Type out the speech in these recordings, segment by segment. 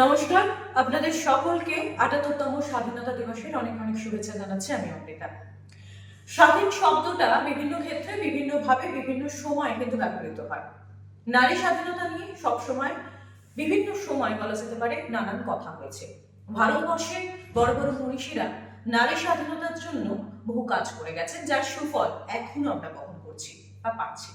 নমস্কার। আপনাদের সকলকে আটাত্তরতম স্বাধীনতা দিবসের অনেক অনেক শুভেচ্ছা জানাচ্ছি আমি অমৃতা। স্বাধীন শব্দটা বিভিন্ন ক্ষেত্রে, বিভিন্নভাবে, বিভিন্ন সময় কিন্তু ব্যবহৃত হয়। নারী স্বাধীনতা নিয়ে সবসময় বিভিন্ন সময় বলা যেতে পারে নানান কথা হয়েছে। ভারতবর্ষে বড় বড় মনীষীরা নারী স্বাধীনতার জন্য বহু কাজ করে গেছেন, যার সুফল এখনও আমরা বহন করছি বা পাচ্ছি।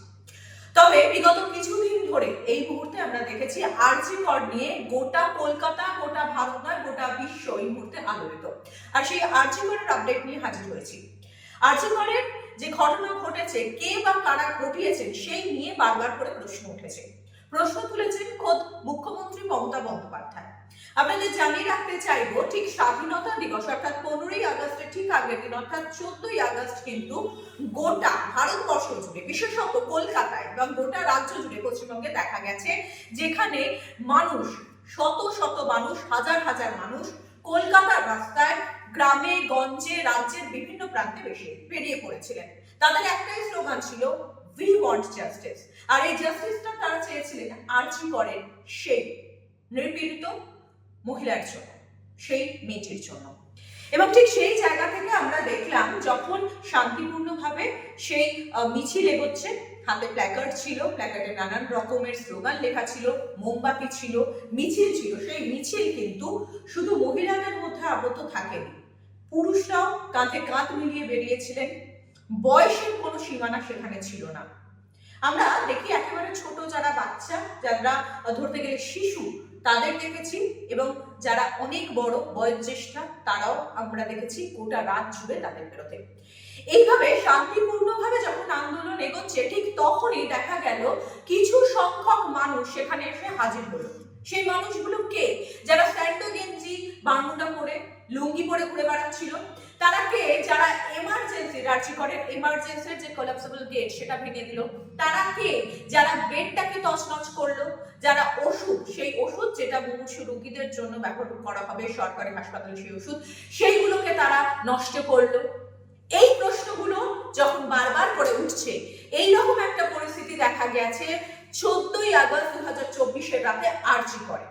তবে বিগত কিছুদিন ধরে এই মুহূর্তে আমরা দেখেছি আরজি কর নিয়ে গোটা কলকাতা, গোটা ভারত নয়, গোটা বিশ্ব এই মুহূর্তে আলোড়িত। আর সেই আরজি করের আপডেট নিয়ে হাজির হয়েছি। আরজি করের যে ঘটনা ঘটেছে, কে বা কারা ঘটিয়েছেন, সেই নিয়ে বারবার করে প্রশ্ন উঠেছে। প্রশ্ন তুলেছেন খোদ মুখ্যমন্ত্রী মমতা বন্দ্যোপাধ্যায়। আপনাদের জানিয়ে রাখতে চাইব, ঠিক স্বাধীনতা দিবস, অর্থাৎ পনেরোই আগস্টের ঠিক আগের দিন, অর্থাৎ চোদ্দই আগস্ট কিন্তু গোটা ভারতবর্ষ জুড়ে, বিশেষত কলকাতায় এবং গোটা রাজ্য জুড়ে পশ্চিমবঙ্গে দেখা গেছে, যেখানে মানুষ, শত শত মানুষ, হাজার হাজার মানুষ কলকাতার রাস্তায় গ্রামে, গঞ্জে, রাজ্যের বিভিন্ন প্রান্তে বেশি বেরিয়ে পড়েছিলেন। তাদের একটাই স্লোগান ছিল উই ওয়ান্ট জাস্টিস আর এই জাস্টিসটা তারা চেয়েছিলেন আর্জি করেন? সেই নিপীড়িত মহিলার জন্য সেই মেয়েটির জন্য এবং ঠিক সেই জায়গা থেকে আমরা দেখলাম যখন শান্তিপূর্ণভাবে সেই মিছিল এগোচ্ছে হাতে প্ল্যাকার্ড ছিল প্ল্যাকার্ডে নানান রকমের স্লোগান লেখা ছিল, মোমবাতি ছিল, মিছিল ছিল। সেই মিছিল কিন্তু শুধু মহিলাদের মধ্যে আবদ্ধ থাকেনি, পুরুষরাও কাঁধে কাঁধ মিলিয়ে বেরিয়েছিলেন, বয়সের কোনো সীমানা সেখানে ছিল না। আমরা দেখি একেবারে ছোট যারা ধরতে গেলে শিশু তাদের দেখেছি এবং যারা অনেক বড় বয়োজ্যেষ্ঠা তারাও আমরা দেখেছি গোটা রাত জুড়ে তাদের বেরোতে। এইভাবে শান্তিপূর্ণভাবে যখন আন্দোলন এগোচ্ছে, ঠিক তখনই দেখা গেল কিছু সংখ্যক মানুষ সেখানে এসে হাজির হলো। সেই মানুষগুলো কে? যারা স্যান্ডো গেঞ্জি বারমুটা পরে, লুঙ্গি পরে ঘুরে বেড়াচ্ছিল তারা যারা এমার্জেন্সি রাজ্য করেন এমার্জেন্সির যে কোলাপসেবল গেট সেটা ভেঙে দিল তারা কে যারা বেডটাকে তছনছ করল, যারা ওষুধ, সেই ওষুধ যেটা মুমূর্ষু রোগীদের জন্য ব্যবহার করা হবে সরকারি হাসপাতালে সেই ওষুধ, সেইগুলোকে তারা নষ্ট করল। এই প্রশ্নগুলো যখন বারবার করে উঠছে এই রকম একটা পরিস্থিতি দেখা গেছে, চোদ্দই আগস্ট দু হাজার চব্বিশের রাতে আর্জি করে।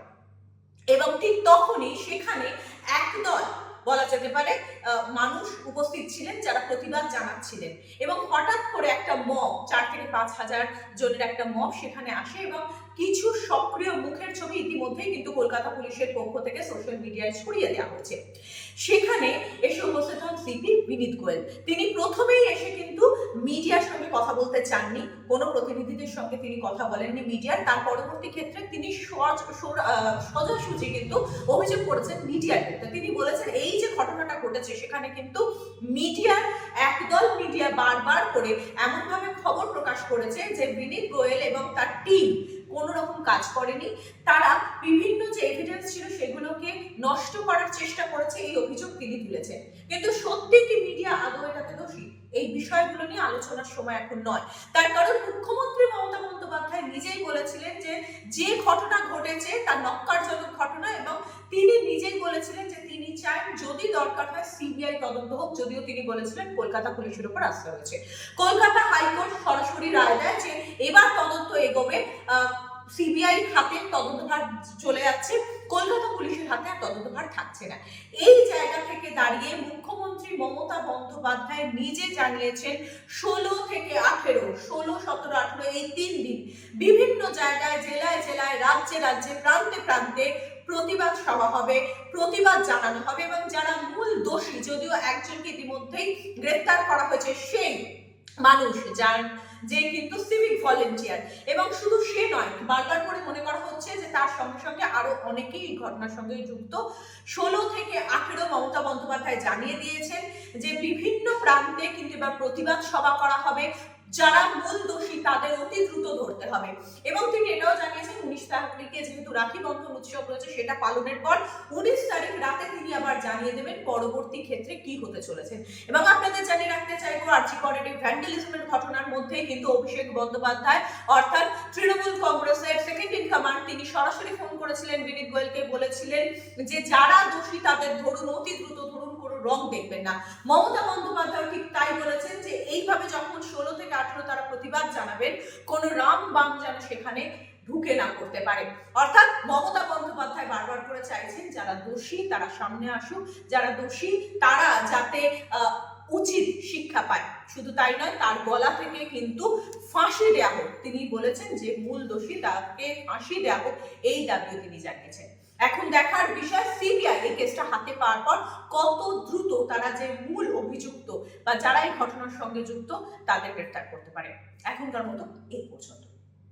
এবং ঠিক তখনই সেখানে একদল বলা যেতে পারে মানুষ উপস্থিত ছিলেন যারা প্রতিবাদ জানাচ্ছিলেন। এবং হঠাৎ করে একটা মব, চার থেকে পাঁচ হাজার জনের একটা মব সেখানে আসে এবং কিছু সক্রিয় মুখের ছবি ইতিমধ্যেই কিন্তু কলকাতা পুলিশের পক্ষ থেকে সোশ্যাল মিডিয়ায় ছড়িয়ে দেওয়া হয়েছে। সেখানে এসে উপস্থিত হন সিপি, বিনীত গোয়েল। তিনি প্রথমেই এসে কিন্তু মিডিয়ার বলতে চাননি। কোনো প্রতিনিধিদের সঙ্গে তিনি কথা বলেননি মিডিয়ার। তার পরবর্তী ক্ষেত্রে তিনি সোজাসুজি কিন্তু অভিযোগ করেছেন মিডিয়ার ক্ষেত্রে তিনি বলেছেন, এই যে ঘটনাটা ঘটেছে, সেখানে কিন্তু মিডিয়ার, একদল মিডিয়া বারবার করে এমনভাবে খবর প্রকাশ করেছে যে বিনীত গোয়েল এবং তার টিম কোনো রকম কাজ করেনি। তারা বিভিন্ন ছিল সেগুলোকে নষ্ট করার চেষ্টা করেছে এই অভিযোগ তিনি তুলেছেন। কিন্তু সত্যি কি মিডিয়া আদৌ এটাতে দোষী? এই বিষয়গুলো নিয়ে আলোচনার সময় এখন নয়। তার কারণ মুখ্যমন্ত্রী মমতা বন্দ্যোপাধ্যায় নিজেই বলেছিলেন যে যে ঘটনা ঘটেছে তার নক্কারজনক ঘটনা এবং তিনি নিজেই বলেছিলেন যে তিনি চান যদি দরকার হয় সিবিআই তদন্ত হোক, যদিও তিনি বলেছিলেন কলকাতা পুলিশের উপর আসতে হয়েছে কলকাতা হাইকোর্ট সরাসরি রায় দেয় যে এবার তদন্ত এগোবে। সিবিআই হাতে তদন্তভার চলে যাচ্ছে, কলকাতা পুলিশের হাতে আর তদন্তভার থাকছে না। এই জায়গা থেকে দাঁড়িয়ে মুখ্যমন্ত্রী মমতা বন্দ্যোপাধ্যায় নিজে জানিয়েছেন, ষোলো থেকে আঠেরো, ষোলো, সতেরো, আঠেরো, এই তিন দিন বিভিন্ন জায়গায়, জেলায় জেলায়, রাজ্যে রাজ্যে, প্রান্তে প্রান্তে প্রতিবাদ সভা হবে, প্রতিবাদ জানানো হবে এবং যারা মূল দোষী, যদিও একজনকে ইতিমধ্যেই গ্রেফতার করা হয়েছে, সেই মানুষ, যার যে কিন্তু সিভিক ভলেন্টিয়ার এবং শুধু সে নয়, বারবার করে মনে করা হচ্ছে যে তার সঙ্গে সঙ্গে আরও অনেকেই এই ঘটনার সঙ্গে যুক্ত। ষোলো থেকে আঠেরো মমতা বন্দ্যোপাধ্যায় জানিয়ে দিয়েছেন যে বিভিন্ন প্রান্তে কিন্তু এবার প্রতিবাদ সভা করা হবে। যারা মূল দোষী, তাদের অতি দ্রুত ধরতে হবে। এবং তিনি এটাও জানিয়েছেন, উনিশ তারিখে যেহেতু রাখি বন্ধন উৎসব রয়েছে, সেটা পালনের পর উনিশ তারিখ রাতে তিনি আবার জানিয়ে দেবেন পরবর্তী ক্ষেত্রে কি হতে চলেছে। এবং আপনাদের জানিয়ে রাখতে চাইব আর্চি করের ভ্যান্ডালিজমের ঘটনার মধ্যেই কিন্তু অভিষেক বন্দ্যোপাধ্যায় অর্থাৎ তৃণমূল কংগ্রেসের সেকেন্ড ইন কমান্ড তিনি সরাসরি ফোন করেছিলেন বিনীত গোয়েলকে বলেছিলেন যে যারা দোষী তাদের ধরুন অতি দ্রুত ধরুন কোনো রং দেখবেন না। মমতা বন্দ্যোপাধ্যায় ঠিক তাই বলেছেন যে এইভাবে যখন ষোলো থেকে আঠেরো তারা প্রতিবাদ জানাবেন কোনো রাম বাম যেন সেখানে ঢুকে না করতে পারে। অর্থাৎ মমতা বন্দ্যোপাধ্যায় বারবার করে চাইছেন যারা দোষী তারা সামনে আসুক যারা দোষী তারা যাতে আহ, উচিত শিক্ষা পায়। শুধু তাই নয়, তার গলা থেকে কিন্তু ফাঁসি দেওয়া হোক। তিনি বলেছেন যে, মূল দোষী তাকে ফাঁসি দেওয়া হোক, এই দাবিও তিনি জানিয়েছেন। এখন দেখার বিষয়, সিবিআই এই কেসটা হাতে পাওয়ার পর কত দ্রুত তারা যে মূল অভিযুক্ত বা যারা এই ঘটনার সঙ্গে যুক্ত, তাদের গ্রেফতার করতে পারে। এখনকার মতো এই পর্যন্ত।